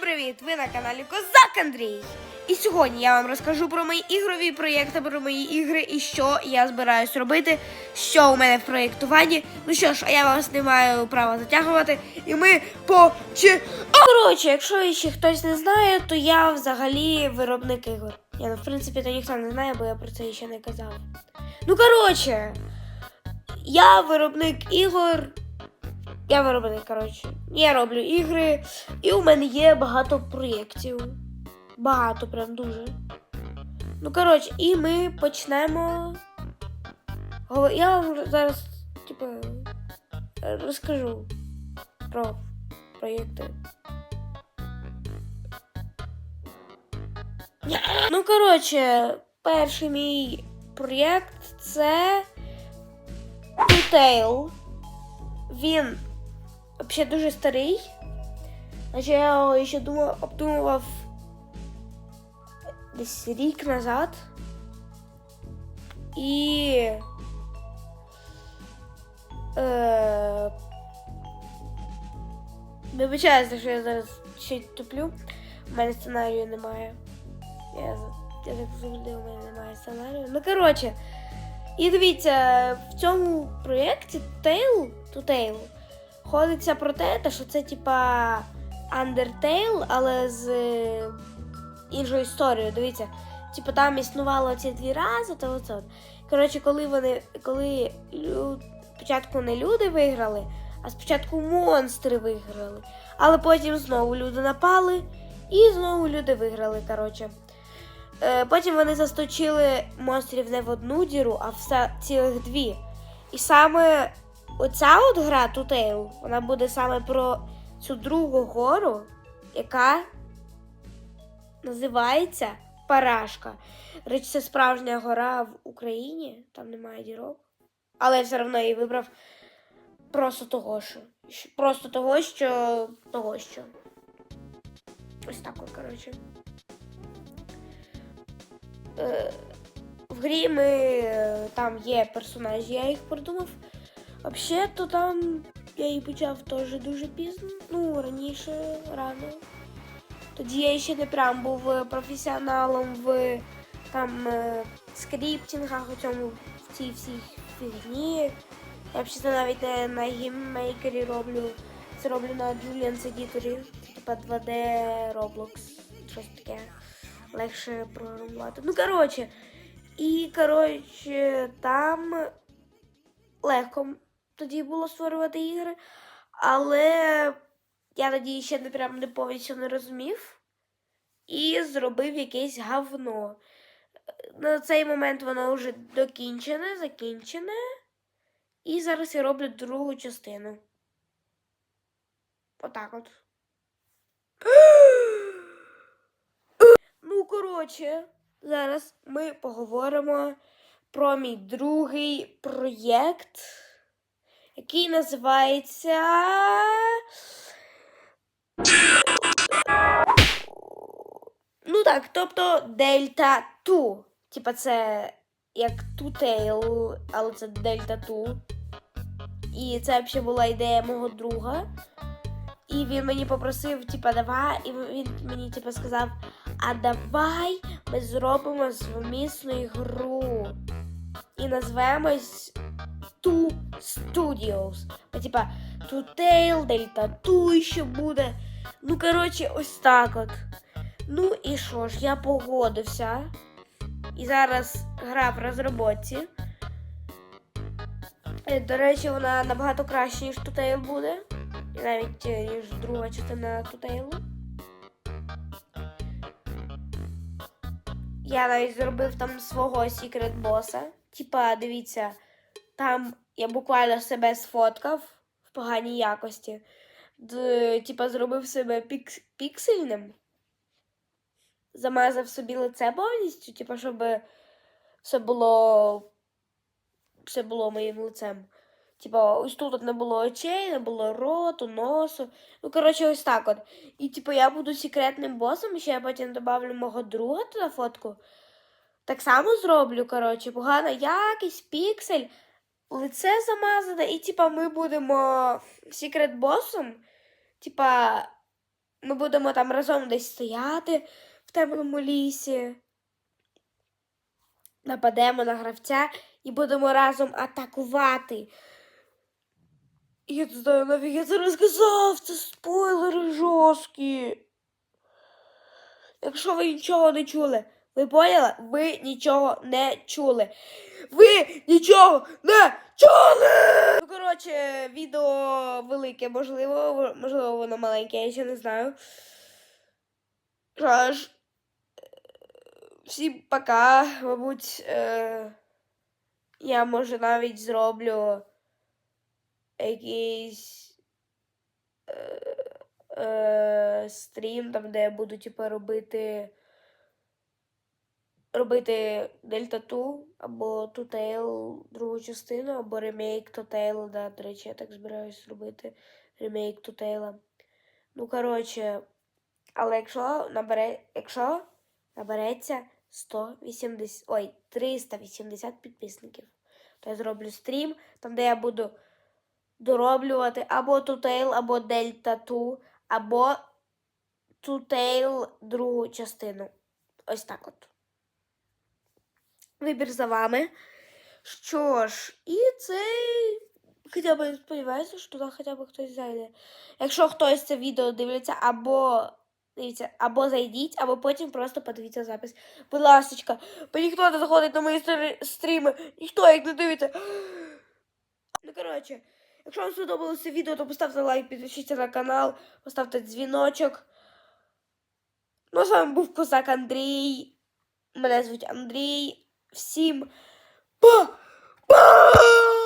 привіт! Ви на каналі Козак Андрій. І сьогодні я вам розкажу про мої ігрові проєкти, про мої ігри і що я збираюсь робити, що у мене в проєктуванні. Ну що ж, а я вас не маю права затягувати. І ми почи. Коротше, якщо ще хтось не знає, то я взагалі виробник ігор. Я, ну, в принципі, то ніхто не знає, бо я про це ще не казав. Ну, коротше, я виробник ігор. Я виробник, коротше. Я роблю ігри, і у мене є багато проєктів. Багато, прям дуже. Ну, коротше, і ми почнемо. Я вам зараз, типу, розкажу про проєкти. Ну, коротше, перший мій проєкт це Two Він взагалі дуже старий. Значить, я його ще думав, обдумував десь рік назад. І. Е, Вибачаюся, що я зараз ще туплю. У мене сценарію немає. Я, я так завжди у мене немає сценарію. Ну, коротше. І дивіться, в цьому проєкті Tail to Tail ходиться про те, що це типа Undertale, але з е, іншою історією. Дивіться, типу там існувало ці дві рази, то от. Коротше, коли вони, коли лю... спочатку не люди виграли, а спочатку монстри виграли. Але потім знову люди напали, і знову люди виграли. Коротше. Е, Потім вони засточили монстрів не в одну діру, а в цілих дві. І саме оця от гра Тутейл, вона буде саме про цю другу гору, яка називається Парашка. Речі, це справжня гора в Україні, там немає дірок. Але я все одно її вибрав просто того, що. що- Просто того, що. того, що. Ось так от, коротше. Е, в грі ми е, там є персонажі, я їх придумав. Взагалі, то там я її почав теж дуже пізно, ну раніше, рано. Тоді я ще не прям був е, професіоналом в там е, скріптінгах, у цьому в цій всій фігні. Я взагалі навіть не на гейммейкері роблю. Це роблю на Julian's Editor, типа 2D Roblox, щось таке легше програмувати. Ну, коротше. І, коротше, там легко тоді було створювати ігри, але я тоді ще не прям не повністю не розумів і зробив якесь говно. На цей момент воно вже докінчене, закінчене. І зараз я роблю другу частину. Отак от. Ну, коротше, зараз ми поговоримо про мій другий проєкт, який називається. Ну так, тобто Дельта Ту. Типа це як Тутейл, але це Дельта Ту. І це взагалі була ідея мого друга. І він мені попросив, типа, давай, і він мені типа сказав, а давай ми зробимо совмісну ігру. І назвемось Studios. Типа, Tail, Delta 2 ще буде. Ну, коротше, ось так от. Ну і що ж, я погодився. І зараз гра в розробці. Е, До речі, вона набагато краще, ніж Tail буде. І навіть е, ніж друга частина Тутейлу. Я навіть зробив там свого секрет боса. Типа, дивіться, там я буквально себе сфоткав в поганій якості. Д, типа, зробив себе пікс, піксельним. Замазав собі лице повністю, типа, щоб все було. Все було моїм лицем. Типа, ось тут от не було очей, не було роту, носу. Ну, коротше, ось так от. І, типу, я буду секретним босом, ще я потім добавлю мого друга туди фотку. Так само зроблю, коротше, погана якість, піксель, лице замазане, і, типа, ми будемо секрет босом. Типа, Ми будемо там разом десь стояти в темному лісі. Нападемо на гравця і будемо разом атакувати. Я не знаю, навіть я це розказав, це спойлери жорсткі. Якщо ви нічого не чули, ви поняли? Ви нічого не чули. Ви нічого не чули! Ну, коротше, відео велике, можливо, можливо, воно маленьке, я ще не знаю. Що всім пока. Мабуть, е, я може навіть зроблю якийсь е, е, стрім, там, де я буду типу, робити. Робити Дельта Ту або Тутейл другу частину, або ремейк Тутейла. Да, до речі, я так збираюсь робити ремейк Тутейла. Ну, коротше, але якщо набере, якщо набереться 180, ой, 380 підписників, то я зроблю стрім, там, де я буду дороблювати або Тутейл, або Дельта Ту, або Тутейл другу частину. Ось так от. Вибір за вами. Що ж, і це хоча б сподіваюся, що туди хоча б хтось зайде. Якщо хтось це відео дивиться, або дивіться, або зайдіть, або потім просто подивіться запис. Будь ласочка, бо ніхто не заходить на мої стріми, ніхто їх не дивиться. Ну, коротше, якщо вам сподобалося відео, то поставте лайк, підпишіться на канал, поставте дзвіночок. Ну, а з вами був Козак Андрій. Мене звуть Андрій. Всім па! Па!